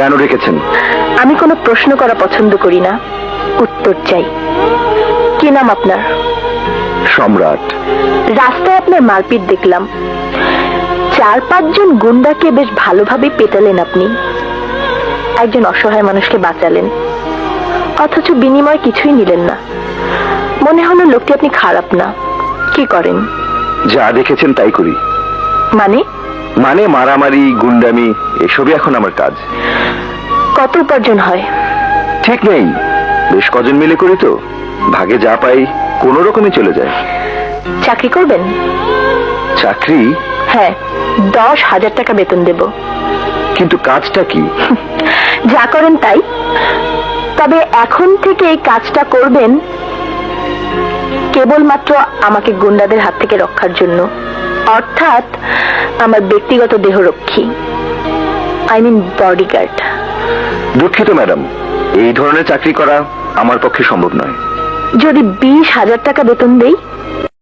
কেন রেখেছেন? আমি কোনো প্রশ্ন করা পছন্দ করি না। উত্তর চাই। কি নাম আপনার? সম্রাট। রাস্তায় আপনার মারপিট দেখলাম। চার পাঁচজন গুন্ডাকে বেশ ভালোভাবে পেটালেন আপনি। একজন অসহায় মানুষকে বাঁচালেন। অথচ বিনিময় কিছুই নিলেন না। মনে হলো লোকটি আপনি খারাপ না। কি করেন? যা দেখেছেন তাই করি। মানে? মানে মারামারি গুন্ডামি এসবই এখন আমার কাজ। কত উপার্জন হয়? ঠিক নেই। বেশ কজন মিলে করি তো। ভাগে যা পাই কোনো রকমে চলে যায়। চাকরি করবেন? চাকরি? হ্যাঁ দশ হাজার টাকা বেতন দেব। কিন্তু কাজটা কি? যা করেন তাই। তবে এখন থেকে এই কাজটা করবেন কেবলমাত্র আমাকে গুন্ডাদের হাত থেকে রক্ষার জন্য। অর্থাৎ আমার ব্যক্তিগত দেহরক্ষী। আই মিন বডিগার্ড দুঃখিত ম্যাডাম। এই ধরনের চাকরি করা আমার পক্ষে সম্ভব নয়। যদি বিশ হাজার টাকা বেতন দেই